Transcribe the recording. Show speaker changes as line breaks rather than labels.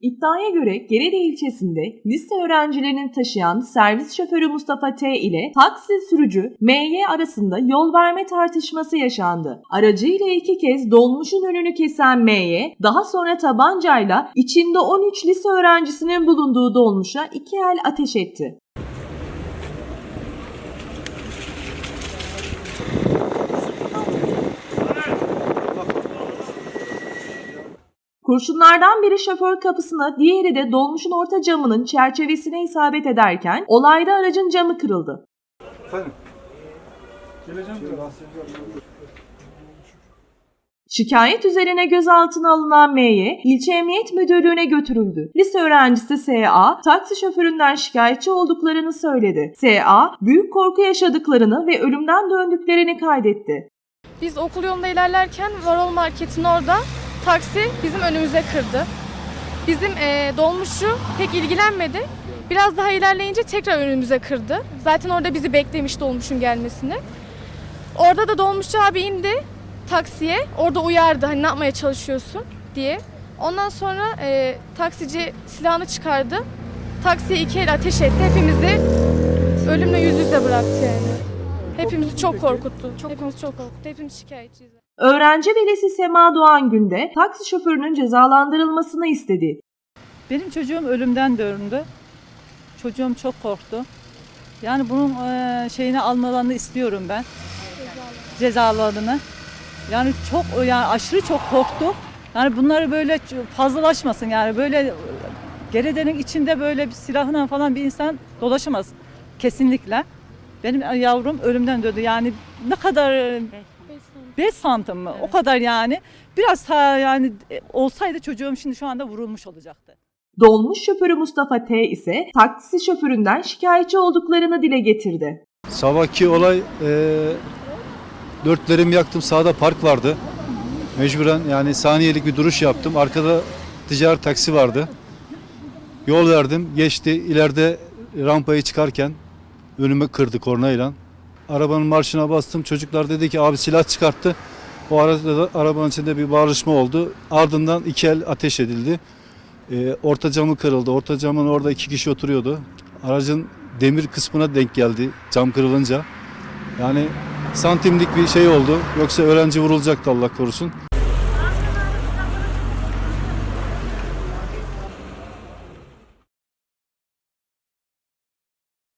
İddiaya göre Gerede ilçesinde lise öğrencilerini taşıyan servis şoförü Mustafa T ile taksi sürücü MY arasında yol verme tartışması yaşandı. Aracıyla iki kez dolmuşun önünü kesen MY daha sonra tabancayla içinde 13 lise öğrencisinin bulunduğu dolmuşa iki el ateş etti. Kurşunlardan biri şoför kapısına, diğeri de dolmuşun orta camının çerçevesine isabet ederken olayda aracın camı kırıldı.
Efendim? Geleceğim biraz.
Şikayet üzerine gözaltına alınan M'ye ilçe emniyet müdürlüğüne götürüldü. Lise öğrencisi SA taksi şoföründen şikayetçi olduklarını söyledi. SA büyük korku yaşadıklarını ve ölümden döndüklerini kaydetti.
Biz okul yolunda ilerlerken Varol Market'in orada taksi bizim önümüze kırdı. Bizim eee dolmuşçu pek ilgilenmedi. Biraz daha ilerleyince tekrar önümüze kırdı. Zaten orada bizi beklemiş dolmuşun gelmesini. Orada da dolmuşçu abi indi taksiye. Orada uyardı hani ne yapmaya çalışıyorsun diye. Ondan sonra eee, taksici silahını çıkardı. Taksiye iki el ateş etti. Hepimizi ölümle yüz yüze bıraktı yani. Hepimizi çok korkuttu. Çok Hepimiz çok korkuttu. Hepimiz şikayetçiyiz.
Öğrenci velisi Sema Doğan Günde taksi şoförünün cezalandırılmasını istedi.
Benim çocuğum ölümden döndü. Çocuğum çok korktu. Yani bunun eee, şeyini almalarını istiyorum ben. Cezalarını. Yani çok yani aşırı çok korktu. Yani bunları böyle fazlalaşmasın yani böyle e, Gerede'nin içinde böyle bir silahla falan bir insan dolaşamaz kesinlikle. Benim yavrum ölümden döndü. Yani ne kadar 5 santim mi? O kadar yani. Biraz ha yani e, olsaydı çocuğum şimdi şu anda vurulmuş olacaktı.
Dolmuş şoförü Mustafa T ise taksi şoföründen şikayetçi olduklarını dile getirdi.
Sabahki olay e, dörtlerimi yaktım. Sağda park vardı. Mecburen yani saniyelik bir duruş yaptım. Arkada ticari taksi vardı. Yol verdim. Geçti. İleride rampayı çıkarken önüme kırdı kornayla. Arabanın marşına bastım. Çocuklar dedi ki abi silah çıkarttı. O arada da arabanın içinde bir bağırışma oldu. Ardından iki el ateş edildi. E, orta camı kırıldı. Orta camın orada iki kişi oturuyordu. Aracın demir kısmına denk geldi cam kırılınca. Yani santimlik bir şey oldu. Yoksa öğrenci vurulacaktı Allah korusun.